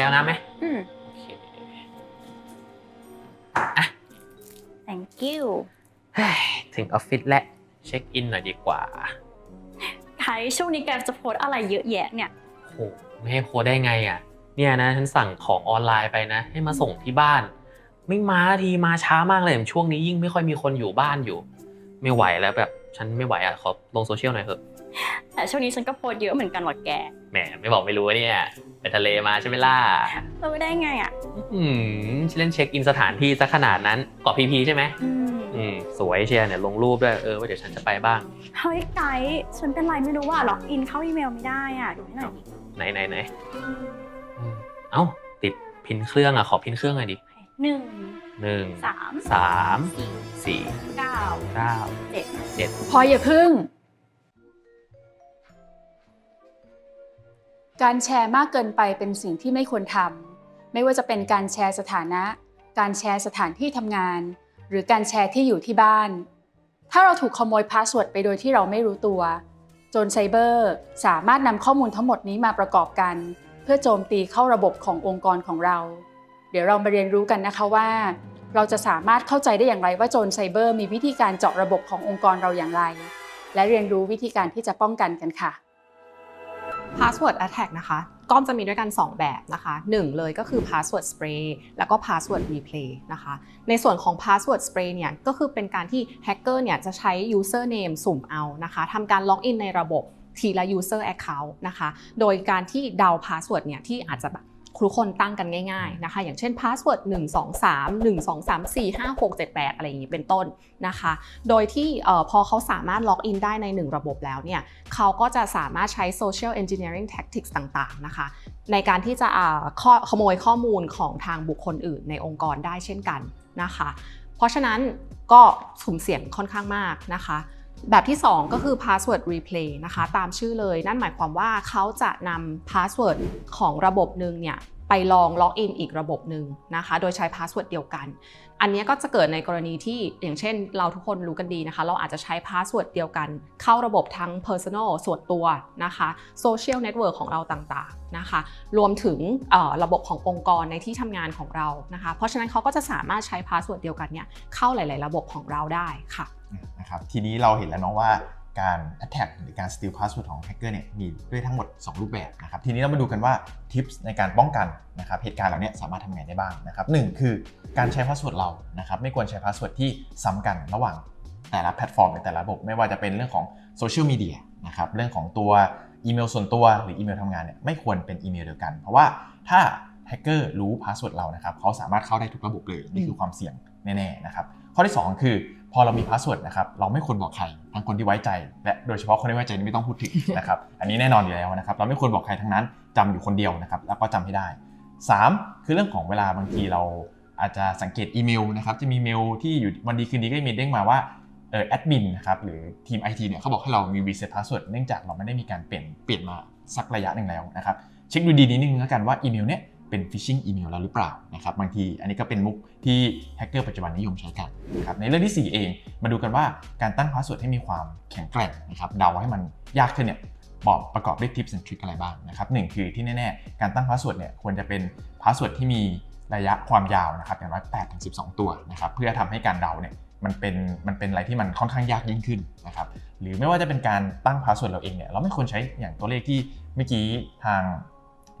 ก้วน้ำไหมอืม โอเค thank you เฮ้ยถึงออฟฟิศแล้วเช็คอินหน่อยดีกว่าไทยช่วงนี้แกจะโพสต์อะไรเยอะแยะเนี่ย โหไม่ให้โพสต์ได้ไงอะ เนี่ยนะฉันสั่งของออนไลน์ไปนะ ให้มาส่งที่บ้าน ไม่มาทีมาช้ามากเลยช่วงนี้ยิ่งไม่ค่อยมีคนอยู่บ้านอยู่ ไม่ไหวแล้วแบบฉันไม่ไหวอะขอลงโซเชียลหน่อยเถอะ แต่ช่วงนี้ฉันก็โพสต์เยอะเหมือนกันว่ะแกแหมไม่บอกไม่รู้เนี่ยไปทะเลมาใช่ไหมล่ะรู้ได้ไงอะอืมฉันเล่นเช็คอินสถานที่ซะขนาดนั้นเกาะพีพีใช่ไหมอืมอืมสวยเชียร์เนี่ยลงรูปด้วยเออว่าเดี๋ยวฉันจะไปบ้างเฮ้ยไกด์ฉันเป็นไรไม่รู้ว่าล็อกอินเข้าอีเมลไม่ได้อะดูให้หน่อยดิไหนไหนไหนอืมเอ้าติดพินเครื่องอะขอพินเครื่องหน่อยดิหนึ่งหนึ่งสามสามสี่สี่เก้าเก้าเจ็ดเจ็ดพออย่าพึ่ง การแชร์มากเกินไปเป็นสิ่งที่ไม่ควรทำไม่ว่าจะเป็นการแชร์สถานะ การแชร์สถานที่ทำงาน หรือการแชร์ที่อยู่ที่บ้าน ถ้าเราถูกขโมยพาสเวิร์ดไปโดยที่เราไม่รู้ตัวโจรไซเบอร์สามารถนำข้อมูลทั้งหมดนี้มาประกอบกัน เพื่อโจมตีเข้าระบบขององค์กรของเรา เดี๋ยวเรามาเรียนรู้กันนะคะว่า เราจะสามารถเข้าใจได้อย่างไรว่าโจรไซเบอร์มีวิธีการเจาะระบบขององค์กรเราอย่างไร และเรียนรู้วิธีการที่จะป้องกันกันค่ะ Password Attack นะคะก็จะมีด้วยกัน 2 แบบนะคะ1เลยก็คือ Password Spray แล้วก็ Password Replay นะคะ ในส่วนของ Password Spray เนี่ยก็คือเป็นการที่แฮกเกอร์เนี่ยจะใช้ username สุ่มเอานะคะทำการล็อกอินในระบบทีละ user account นะคะ โดยการที่เดา password เนี่ยที่อาจจะแบบ ทุกคนตั้งกันง่ายๆนะคะ อย่างเช่น password 1 2 3 1 2 3 4 5 6 7 8 อะไรอย่างนี้เป็นต้นนะคะ โดยที่พอเขาสามารถล็อกอินได้ใน 1 ระบบแล้วเนี่ยเขาก็จะสามารถใช้ social engineering tactics ต่างๆนะคะ ในการที่จะขโมยข้อมูลของทางบุคคลอื่นในองค์กรได้เช่นกันนะคะ เพราะฉะนั้นก็สุ่มเสี่ยงค่อนข้างมากนะคะ แบบที่ 2 ก็คือ password replay นะคะ ตามชื่อเลย นั่นหมายความว่าเขาจะนำ password ของระบบหนึ่งเนี่ยไปลองล็อกอินอีกระบบหนึ่งนะคะ โดยใช้ password เดียวกัน อันนี้ก็จะเกิดในกรณีที่อย่างเช่น เราทุกคนรู้กันดีนะคะ เราอาจจะใช้ password เดียวกัน เข้าระบบทั้ง personal ส่วนตัวนะคะ social network ของเราต่างๆนะคะ รวมถึงระบบขององค์กรในที่ทำงานของเรานะคะ เพราะฉะนั้นเขาก็จะสามารถใช้ password เดียวกันเนี่ยเข้าหลาย ๆ ระบบของเราได้ค่ะ นะครับทีนี้เราเห็นแล้วเนาะว่าการ attack หรือการ steal password ของ hacker เนี่ยมีด้วยทั้งหมด 2 รูปแบบนะครับทีนี้เรามาดูกันว่า tips ในการป้องกันนะครับเหตุการณ์เหล่านี้สามารถทำไงได้บ้างนะครับหนึ่งคือการใช้ password เรานะครับไม่ควรใช้ password ที่ซ้ำกันระหว่างแต่ละแพลตฟอร์มในแต่ละระบบไม่ว่าจะเป็นเรื่องของโซเชียลมีเดียนะครับเรื่องของตัวอีเมลส่วนตัวหรืออีเมลทำงานเนี่ยไม่ควรเป็นอีเมลเดียวกัน เพราะว่าถ้าแฮกเกอร์รู้พาสเวิร์ดเรานะครับเขาสามารถเข้าได้ทุกระบบเลยนี่คือความเสี่ยงแน่ๆนะครับข้อที่ 2 คือ พอเรามีพาสเวิร์ดนะครับเราไม่ควรบอกใครทั้งคนที่ไว้ใจและโดยเฉพาะคนที่ไว้ใจนี่ไม่ต้องพูดถึงนะครับอันนี้แน่นอนอยู่แล้วนะครับเราไม่ควรบอกใครทั้งนั้นจำอยู่คนเดียวนะครับแล้วก็จำให้ได้ 3 คือเรื่องของเวลาบางทีเราอาจจะสังเกตอีเมลนะครับจะมีเมลที่อยู่วันดีคืนดีก็จะมีเด้งมาว่าเออแอดมินนะครับหรือทีม IT เนี่ยเขาบอกให้เรามี reset password เนื่องจากเราไม่ได้มีการเปลี่ยนเปลี่ยนมาสักระยะหนึ่งแล้วนะครับเช็คดูดีนิดนึงแล้วกันว่าอีเมลเนี่ย เป็น phishing อีเมลแล้วหรือเปล่านะครับบางทีอันนี้ก็เป็นมุกที่แฮกเกอร์ปัจจุบันนิยมใช้กันนะครับในเรื่องที่ 4 เอง มาดูกันว่าการตั้งพาสเวิร์ดให้มีความแข็งแกร่งนะครับเดาให้มันยากขึ้นเนี่ยบอกประกอบด้วยทิปส์และทริคอะไรบ้างนะครับหนึ่งคือที่แน่ๆ การตั้งพาสเวิร์ดเนี่ยควรจะเป็นพาสเวิร์ดที่มีระยะความยาวนะครับอย่างน้อย8ถึง12 ตัวนะครับเพื่อทำให้การเดาเนี่ยมันเป็นมันเป็นอะไรที่มันค่อนข้างยากยิ่งขึ้นนะครับหรือไม่ว่าจะเป็นการตั้งพาสเวิร์ดเราเองเนี่ยเราไม่ควรใช้อย่างตัวเลขที่เมื่อกี้ทาง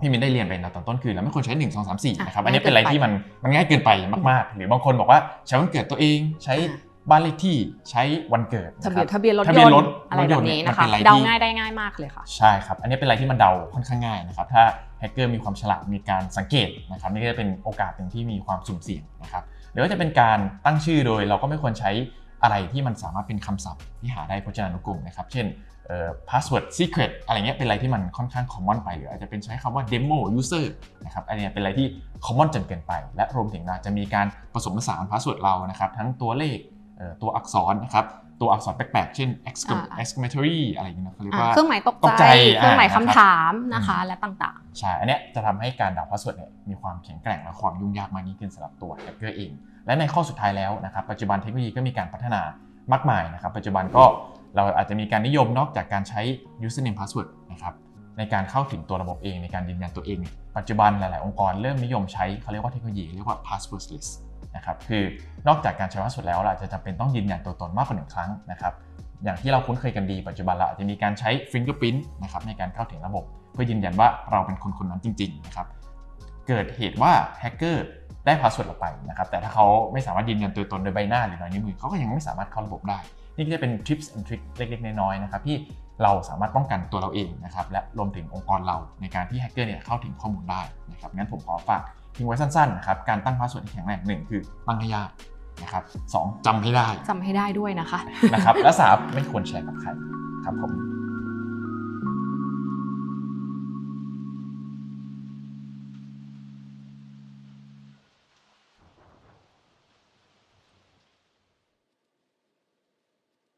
พี่มินได้เรียนไปในตอนต้นคือเราไม่ควรใช้ 1 2 3 4นะครับอันนี้เป็นอะไรที่มันมันง่ายเกินไปมากๆ หรือบางคนบอกว่าใช้วันเกิดตัวเองใช้บ้านเลขที่ใช้วันเกิดทะเบียนคทะเบียนรถทะยเบียนนรถต์อะไรแบบนี้นะคะรถยนต์เนี่ยมันเป็นอะไรที่เดาง่ายได้ง่ายมากเลยค่ะใช่ครับอันนี้เป็นอะไรที่มันเดาค่อนข้างง่ายนะครับถ้าแฮกเกอร์มีความฉลาดมีการสังเกตนะครับนี่ก็จะเป็นโอกาสหนึ่งที่มีความสุ่มเสี่ยงนะครับหรือว่าจะเป็นการตั้งชื่อโดยเราก็ไม่ควรใช้อะไรที่มันสามารถเป็นคำศัพท์ที่หาได้พจนานุกรมนะครับ เช่น เอ่อ password secret อะไรเงี้ยเป็นอะไรที่มันค่อนข้าง common ไปหรืออาจจะเป็นใช้คำว่า demo user นะครับอันเนี้ยเป็นอะไรที่ common จนเกินไป และรวมถึงอาจจะมีการผสมผสาน password เรานะครับทั้งตัวเลขเอ่อตัวอักษรนะครับตัวอักษรแปลกๆ เช่น exclam- อ่า exclamatory อะไรอย่างเงี้ยนะเขาเรียกอ่าว่าเครื่องหมายตกตกใจใจ เครื่องหมายอ่าคำถามนะนะครับคะและต่างใช่ อันเนี้ยจะทำให้การเดาพาสเวิร์ดเนี่ยมีความแข็งแกร่งและความยุ่งยากมากยิ่งขึ้นสำหรับตัวแฮกเกอร์เอง และในข้อสุดท้ายแล้วนะครับปัจจุบันเทคโนโลยีก็มีการพัฒนามากมายนะครับปัจจุบันก็ เราอาจจะมีการนิยมนอกจากการใช้ username password นะครับในการเข้าถึงตัวระบบเองในการยืนยันตัวเอง ปัจจุบันหลาย ๆ องค์กรเริ่มนิยมใช้เขาเรียกว่าเทคโนโลยีเรียกว่า passwordless นะครับคือนอกจากการใช้ password แล้วเราอาจจะจำเป็นต้องยืนยันตัวตนมากกว่าหนึ่งครั้งนะครับอย่างที่เราคุ้นเคยกันดีปัจจุบันเราอาจจะมีการใช้ fingerprint นะครับในการเข้าถึงระบบ เพื่อยืนยันว่าเราเป็นคนคนนั้นจริง ๆ นะครับเกิดเหตุว่าแฮกเกอร์ได้พาสเวิร์ดเราไปนะครับแต่ถ้าเขาไม่สามารถยืนยันตัวตนโดยใบหน้าหรือรอยนิ้วมือเขาก็ยังไม่สามารถเข้าระบบได้ นี่ก็จะเป็น tips and tricks เล็ก ๆ น้อยๆนะครับที่เราสามารถป้องกันตัวเราเองนะครับและรวมถึงองค์กรเราในการที่แฮกเกอร์เนี่ยเข้าถึงข้อมูลได้นะครับงั้นผมขอฝากทิ้งไว้สั้นๆนะครับการตั้งพาสเวิร์ดที่แข็งแรงหนึ่งคือตั้งให้ยากนะครับสองจำให้ได้จำให้ได้ด้วยนะคะนะครับและสามไม่ควรแชร์กับใครครับผม